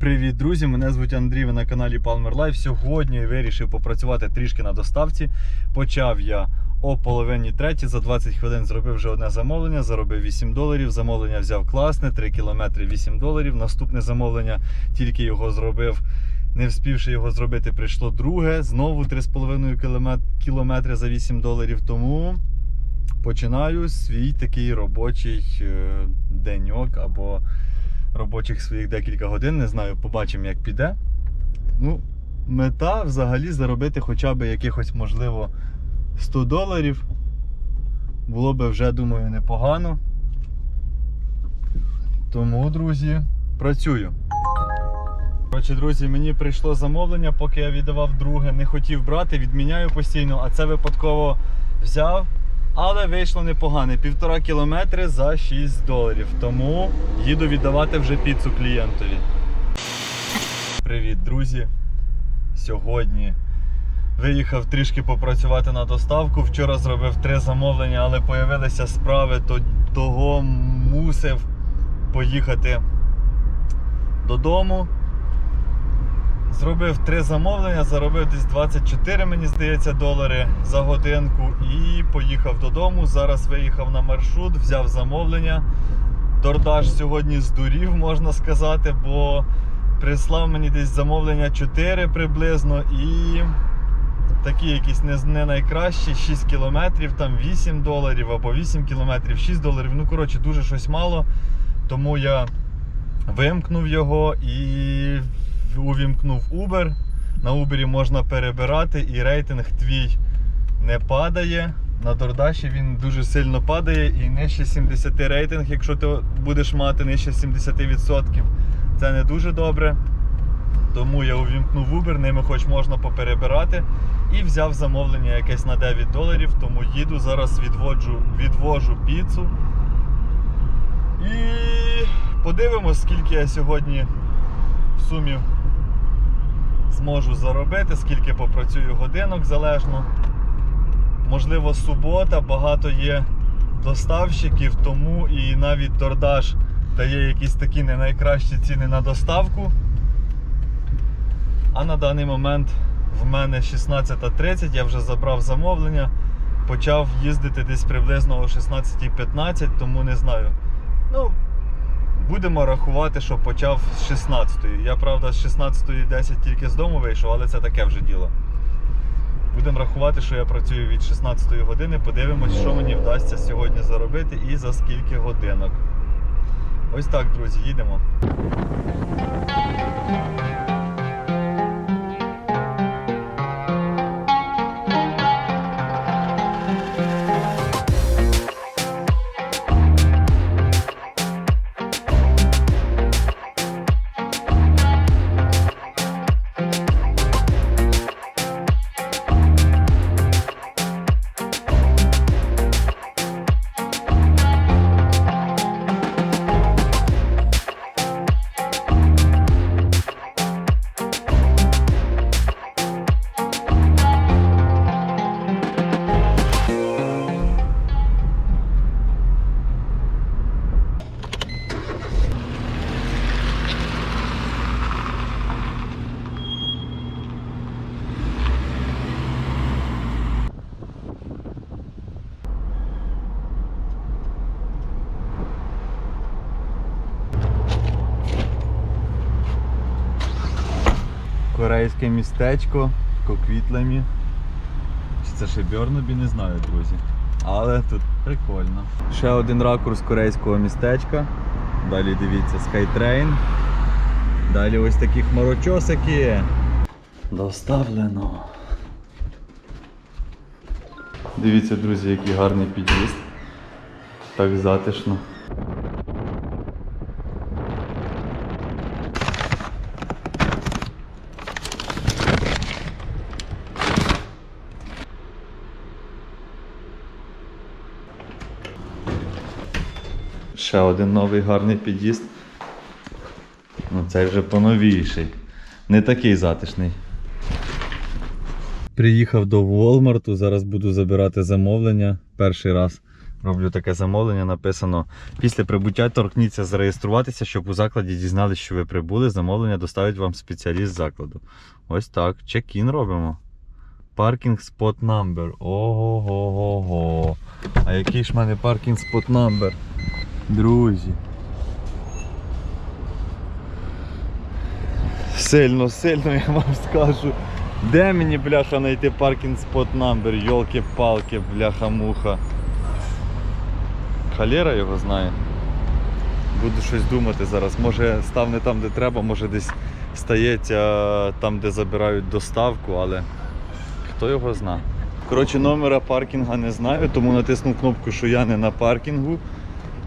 Привіт, друзі! Мене звуть Андрій, ви на каналі Palmer Life. Сьогодні я вирішив попрацювати трішки на доставці. Почав я о половині треті, за 20 хвилин зробив вже одне замовлення, заробив 8 доларів. Замовлення взяв класне, 3 кілометри 8 доларів. Наступне замовлення тільки його зробив. Не вспівши його зробити, прийшло друге. Знову 3,5 кілометри кілометри за 8 доларів. Тому починаю свій такий робочий е, деньок або робочих своїх декілька годин. Не знаю, побачимо, як піде. Ну, мета взагалі заробити хоча б якихось, можливо, 100 доларів. Було би вже, думаю, непогано. Тому, друзі, працюю. Коротше, друзі, мені прийшло замовлення, поки я віддавав друге, не хотів брати, відміняю постійно, а це випадково взяв. Але вийшло непогане. Півтора кілометри за 6 доларів. Тому їду віддавати вже піцу клієнтові. Привіт, друзі! Сьогодні виїхав трішки попрацювати на доставку. Вчора зробив три замовлення, але появилися справи, то того мусив поїхати додому. Зробив три замовлення, заробив десь 24, мені здається, долари за годинку і поїхав додому. Зараз виїхав на маршрут, взяв замовлення. Дордаш сьогодні здурів, можна сказати, бо прислав мені десь замовлення 4 приблизно і такі якісь не, найкращі 6 кілометрів, там 8 доларів або 8 кілометрів, 6 доларів. Ну, коротше, дуже щось мало. Тому я вимкнув його і увімкнув Uber. На Uber можна перебирати і рейтинг твій не падає. На Дордаші він дуже сильно падає і нижче 70 рейтинг, якщо ти будеш мати нижче 70%, це не дуже добре. Тому я увімкнув Uber, ними хоч можна поперебирати. І взяв замовлення якесь на 9 доларів, тому їду, зараз відводжу, відвожу піцу. І подивимось, скільки я сьогодні в сумі зможу заробити, скільки попрацюю годинок залежно. Можливо, субота, багато є доставщиків, тому і навіть DoorDash дає якісь такі не найкращі ціни на доставку. А на даний момент в мене 16.30, я вже забрав замовлення, почав їздити десь приблизно о 16.15, тому не знаю. Ну, Будемо рахувати, що почав з 16-ї. Я, правда, з 16.10 тільки з дому вийшов, але це таке вже діло. Будемо рахувати, що я працюю від 16 години. Подивимось, що мені вдасться сьогодні заробити і за скільки годинок. Ось так, друзі, їдемо. Корейське містечко, коквітламі. Чи це ще Бьорнобі, не знаю, друзі. Але тут прикольно. Ще один ракурс корейського містечка. Далі дивіться Skytrain. Далі ось такі хмарочосики. Доставлено. Дивіться, друзі, який гарний під'їзд. Так затишно. Ще один новий гарний під'їзд. Ну цей вже поновіший. Не такий затишний. Приїхав до Walmart, зараз буду забирати замовлення. Перший раз Роблю таке замовлення, написано після прибуття торкніться зареєструватися, щоб у закладі дізналися, що ви прибули. Замовлення доставить вам спеціаліст закладу. Ось так. Чек-ін робимо. Паркінг спот number. Ого-го-го. А який ж в мене паркінг спот number? Друзі. Сильно, сильно я вам скажу. Де мені, бляха, знайти паркінг спот number? Йолки-палки, бляха-муха. Халера його знає. Буду щось думати зараз. Може став не там, де треба, може десь стається там, де забирають доставку, але хто його зна. Коротше, номера паркінга не знаю, тому натиснув кнопку, що я не на паркінгу.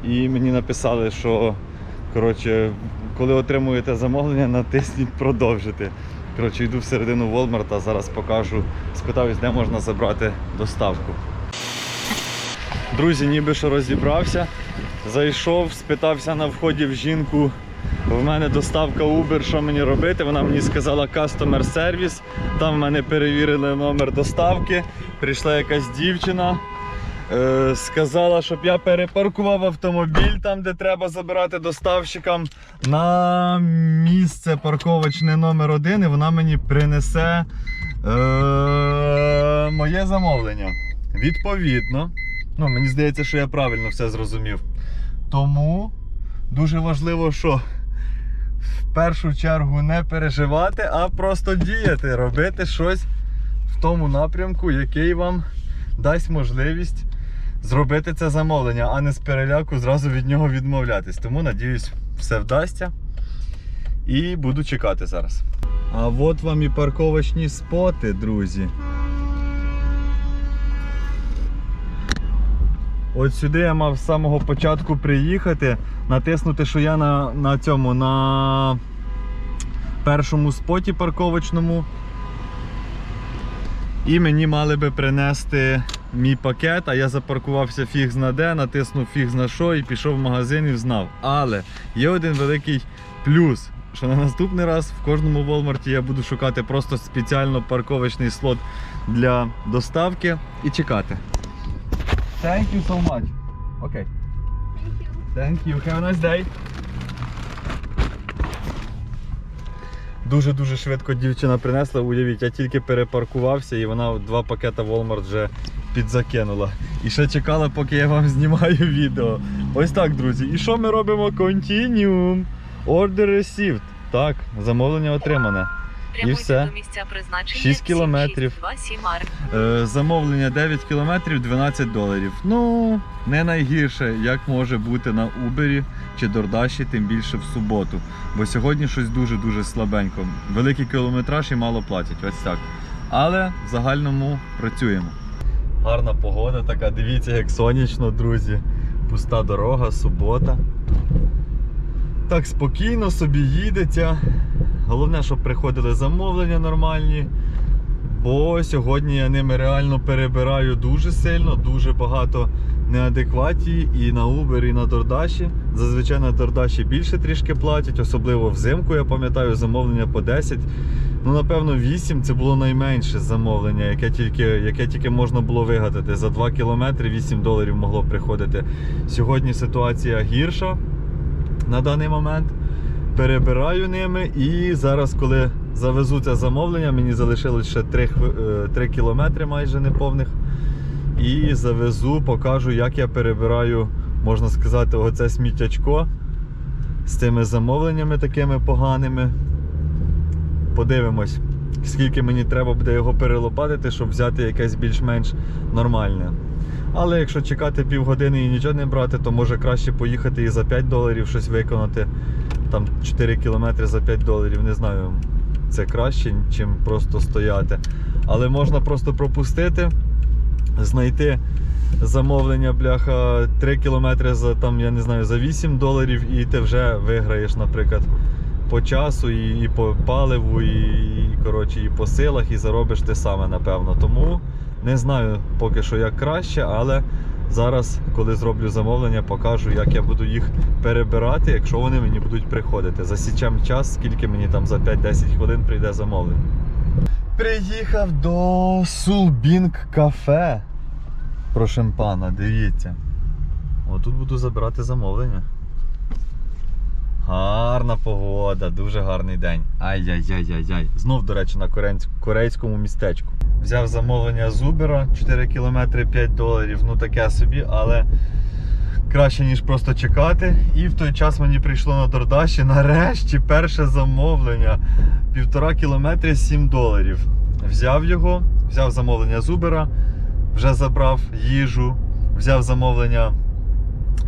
І мені написали, що коротше, коли отримуєте замовлення, натисніть продовжити. Коротше, йду всередину Walmart, зараз покажу, спитаюсь, де можна забрати доставку. Друзі, ніби що розібрався. Зайшов, спитався на вході в жінку. В мене доставка Uber, що мені робити? Вона мені сказала Customer Service. Там в мене перевірили номер доставки. Прийшла якась дівчина. Е, сказала, щоб я перепаркував автомобіль там, де треба забирати доставщикам на місце парковочне номер один, і вона мені принесе е, моє замовлення. Відповідно, ну, мені здається, що я правильно все зрозумів. Тому дуже важливо, що в першу чергу не переживати, а просто діяти, робити щось в тому напрямку, який вам дасть можливість зробити це замовлення, а не з переляку зразу від нього відмовлятись. Тому надіюсь, все вдасться. І буду чекати зараз. А от вам і парковочні споти, друзі. От сюди я мав з самого початку приїхати, натиснути, що я на, на цьому на першому споті парковочному. І мені мали би принести мій пакет, а я запаркувався фіг зна де, натиснув фіг зна що і пішов в магазин і взнав. Але є один великий плюс, що на наступний раз в кожному Walmart я буду шукати просто спеціально парковочний слот для доставки і чекати. Thank you so much. Окей. Thank you. Have a nice day. Дуже-дуже швидко дівчина принесла, уявіть, я тільки перепаркувався і вона два пакета Walmart вже підзакинула. І ще чекала, поки я вам знімаю відео. Ось так, друзі. І що ми робимо? Continuum. Order received. Так, замовлення отримане. Прямуйте все. до місця призначення. Кілометрів. Е, замовлення 9 кілометрів 12 доларів. Ну, не найгірше, як може бути на Uber чи Дордаші, тим більше в суботу. Бо сьогодні щось дуже-дуже слабенько. Великий кілометраж і мало платять. Ось так. Але в загальному працюємо. Гарна погода така, дивіться, як сонячно, друзі. Пуста дорога, субота. Так спокійно собі їдеться. Головне, щоб приходили замовлення нормальні. Бо сьогодні я ними реально перебираю дуже сильно, дуже багато неадекватії і на Uber, і на Дордаші. Зазвичай на Дордаші більше трішки платять, особливо взимку, я пам'ятаю, замовлення по 10. Ну, напевно, 8 це було найменше замовлення, яке тільки, яке тільки можна було вигадати. За 2 кілометри 8 доларів могло приходити. Сьогодні ситуація гірша на даний момент. Перебираю ними і зараз, коли завезу це замовлення, мені залишилось ще 3, 3 кілометри майже неповних. І завезу, покажу, як я перебираю, можна сказати, оце сміттячко з цими замовленнями такими поганими. Подивимось, скільки мені треба буде його перелопатити, щоб взяти якесь більш-менш нормальне. Але якщо чекати півгодини і нічого не брати, то може краще поїхати і за 5 доларів щось виконати. Там 4 кілометри за 5 доларів, не знаю, це краще, чим просто стояти. Але можна просто пропустити, знайти замовлення, бляха, 3 кілометри за там, я не знаю, за 8 доларів, і ти вже виграєш, наприклад, по часу, і, і по паливу, і, і, коротше, і по силах, і заробиш те саме, напевно. Тому не знаю поки що як краще, але зараз, коли зроблю замовлення, покажу, як я буду їх перебирати, якщо вони мені будуть приходити. Засічем час, скільки мені там за 5-10 хвилин прийде замовлення. Приїхав до Сулбінг кафе. Про шимпана, дивіться. Отут буду забирати замовлення. Гарна погода, дуже гарний день. Ай-яй-яй-яй-яй. Знов, до речі, на корейському містечку. Взяв замовлення з Uber 4 кілометри 5 доларів. Ну таке собі, але краще, ніж просто чекати. І в той час мені прийшло на Дордаші нарешті перше замовлення. Півтора кілометри 7 доларів. Взяв його, взяв замовлення з Uber, вже забрав їжу, взяв замовлення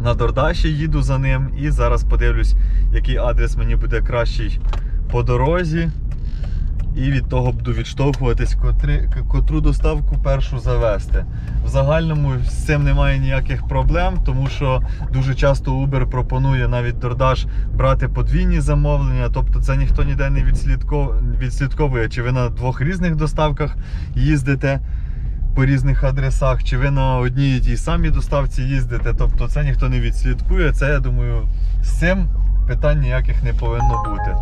на Дордаші, їду за ним і зараз подивлюсь, який адрес мені буде кращий по дорозі. І від того буду відштовхуватись, котри, котру доставку першу завести. В загальному з цим немає ніяких проблем, тому що дуже часто Uber пропонує навіть DoorDash брати подвійні замовлення. Тобто це ніхто ніде не відслідковує, чи ви на двох різних доставках їздите по різних адресах, чи ви на одній тій самій доставці їздите. Тобто це ніхто не відслідкує. Це я думаю, з цим питань ніяких не повинно бути.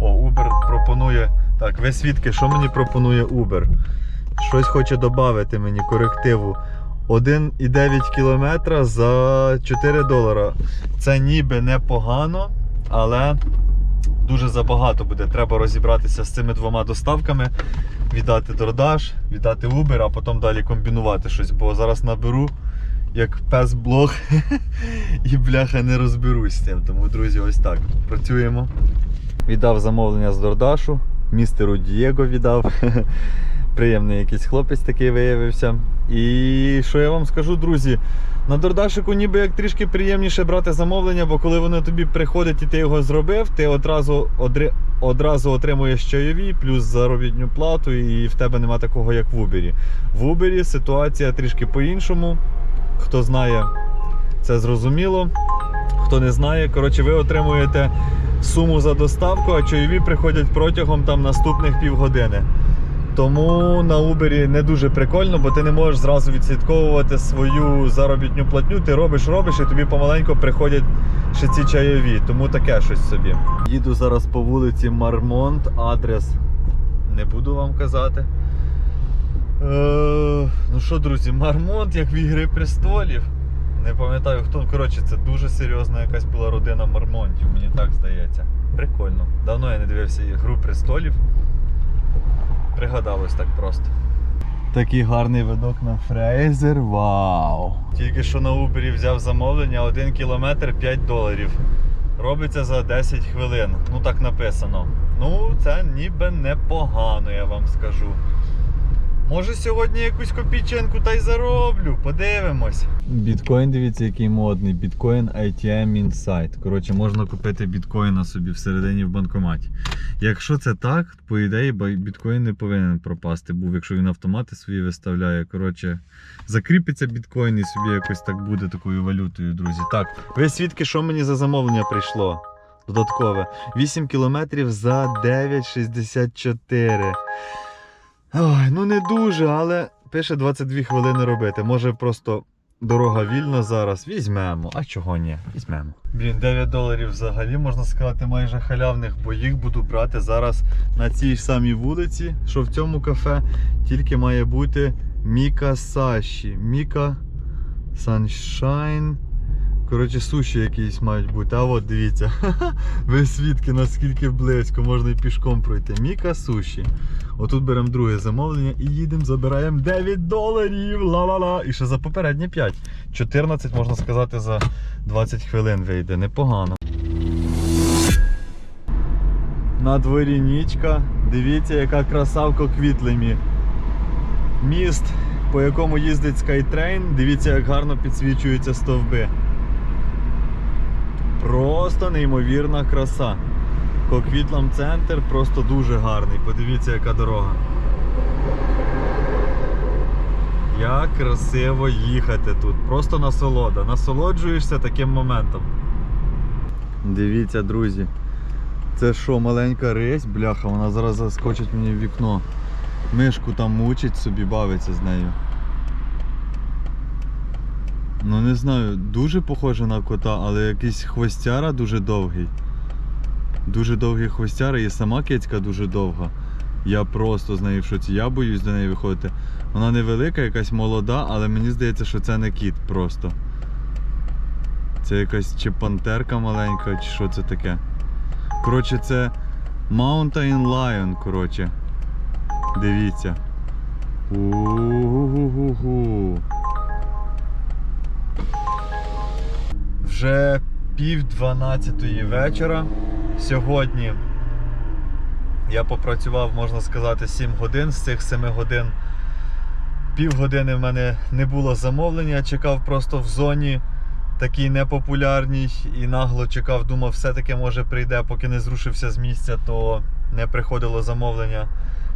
О, Uber пропонує. Так, ви свідки, що мені пропонує Uber? Щось хоче додати мені корективу. 1,9 км за 4 долара. Це ніби непогано, але дуже забагато буде. Треба розібратися з цими двома доставками, віддати DoorDash, віддати Uber, а потім далі комбінувати щось, бо зараз наберу як пес блог і бляха не розберусь з цим. Тому, друзі, ось так. Працюємо. Віддав замовлення з Дордашу, містеру Дієго віддав. Приємний якийсь хлопець такий виявився. І що я вам скажу, друзі? На Дордашику ніби як трішки приємніше брати замовлення, бо коли воно тобі приходить і ти його зробив, ти одразу, одри- одразу отримуєш чайові, плюс заробітну плату, і в тебе нема такого, як в Убері. В Убері ситуація трішки по-іншому. Хто знає, це зрозуміло. Хто не знає, коротше, ви отримуєте суму за доставку, а чайові приходять протягом там наступних півгодини. Тому на Uber не дуже прикольно, бо ти не можеш зразу відслідковувати свою заробітну платню. Ти робиш, робиш, і тобі помаленьку приходять ще ці чайові. Тому таке щось собі. Їду зараз по вулиці Мармонт, адрес не буду вам казати. Е, ну що, друзі, Мармонт, як в Ігри престолів. Не пам'ятаю хто. Коротше, це дуже серйозна якась була родина Мармонтів, мені так здається. Прикольно. Давно я не дивився Гру престолів. Пригадалось так просто. Такий гарний видок на Фрейзер. Вау! Тільки що на Uber взяв замовлення 1 кілометр 5 доларів. Робиться за 10 хвилин. Ну так написано. Ну, це ніби непогано, я вам скажу. Може сьогодні якусь копійчинку та й зароблю. Подивимось. Біткоін, дивіться, який модний. Біткоін ITM Insight. Коротше, можна купити біткоїна собі всередині в банкоматі. Якщо це так, по ідеї біткоін не повинен пропасти. Був, якщо він автомати свої виставляє. Коротше, закріпиться біткоін і собі якось так буде такою валютою, друзі. Так, ви свідки, що мені за замовлення прийшло? Додаткове. 8 кілометрів за 9,64. Ой, ну не дуже, але пише 22 хвилини робити. Може просто дорога вільна зараз. Візьмемо. А чого ні? Візьмемо. Блін, 9 доларів взагалі можна сказати майже халявних, бо їх буду брати зараз на цій самій вулиці, що в цьому кафе тільки має бути Міка Саші. Міка Sunshine. Коротше, суші якісь мають бути. А от дивіться. Ви свідки, наскільки близько, можна і пішком пройти. Міка суші. Отут беремо друге замовлення і їдемо, забираємо 9 доларів. Ла-ла-ла. І ще за попереднє 5. 14, можна сказати, за 20 хвилин вийде. Непогано. На дворі нічка. Дивіться, яка краса в Коквітлемі. Міст, по якому їздить Skytrain. Дивіться, як гарно підсвічуються стовби. Просто неймовірна краса. Коквітлам центр просто дуже гарний. Подивіться, яка дорога. Як красиво їхати тут. Просто насолода. Насолоджуєшся таким моментом. Дивіться, друзі. Це що, маленька рись? Бляха, вона зараз заскочить мені в вікно. Мишку там мучить собі, бавиться з нею. Ну не знаю, дуже похоже на кота, але якийсь хвостяра дуже довгий. Дуже довгий хвостяра і сама кицька дуже довга. Я просто з нею в шоці. Я боюсь до неї виходити. Вона невелика, якась молода, але мені здається, що це не кіт просто. Це якась чи пантерка маленька, чи що це таке. Коротше, це Mountain Lion, коротше. Дивіться. У-гу-гу-гу. Вже пів дванадцятої вечора. Сьогодні я попрацював, можна сказати, 7 годин. З цих 7 годин півгодини в мене не було замовлення. Чекав просто в зоні такій непопулярній і нагло чекав, думав, все-таки може прийде, поки не зрушився з місця, то не приходило замовлення.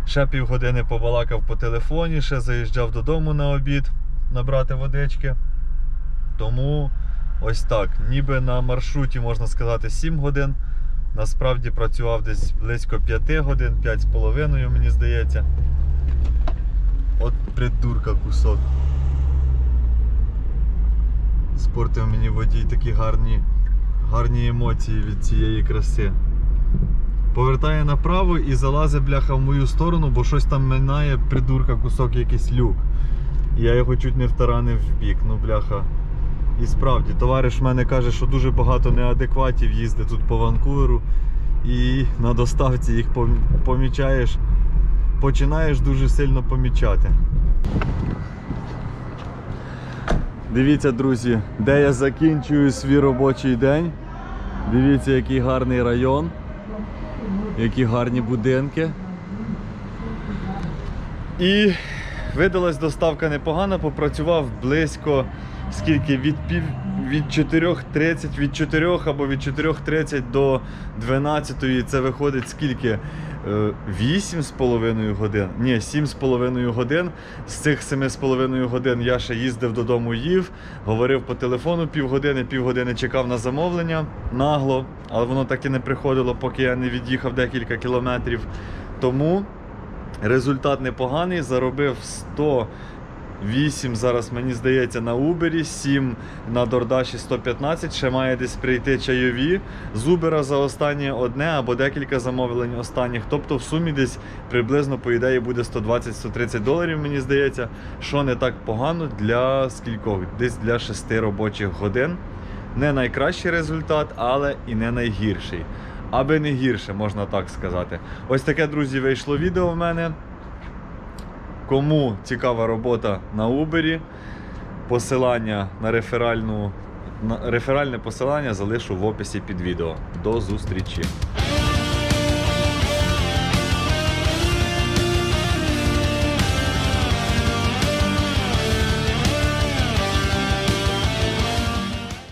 Ще півгодини побалакав по телефоні, ще заїжджав додому на обід набрати водички. Тому ось так. Ніби на маршруті можна сказати 7 годин. Насправді працював десь близько 5 годин, 5,5, мені здається. От придурка кусок. Спортив мені водій такі гарні, гарні емоції від цієї краси. Повертає направо і залазить бляха в мою сторону, бо щось там минає придурка кусок якийсь люк. Я його чуть не втаранив в бік, ну бляха. І справді, товариш в мене каже, що дуже багато неадекватів їздить тут по Ванкуверу. І на доставці їх помічаєш, починаєш дуже сильно помічати. Дивіться, друзі, де я закінчую свій робочий день. Дивіться, який гарний район, які гарні будинки. І видалась доставка непогана, попрацював близько скільки від пів від 4.30, від 4 або від 4.30 до 12 це виходить скільки? Е, 8,5 годин. Ні, 7,5 годин. З цих 7,5 годин я ще їздив додому, їв, говорив по телефону півгодини, півгодини чекав на замовлення нагло, але воно так і не приходило, поки я не від'їхав декілька кілометрів. Тому результат непоганий. Заробив 108 зараз, мені здається, на Uber, 7 на Дордаші 115. Ще має десь прийти чайові з Uber за останнє одне або декілька замовлень останніх. Тобто в сумі десь приблизно, по ідеї, буде 120-130 доларів, мені здається, що не так погано для скількох? Десь для 6 робочих годин. Не найкращий результат, але і не найгірший. Аби не гірше, можна так сказати. Ось таке, друзі, вийшло відео в мене. Кому цікава робота на Uber, посилання на реферальну на реферальне посилання залишу в описі під відео. До зустрічі!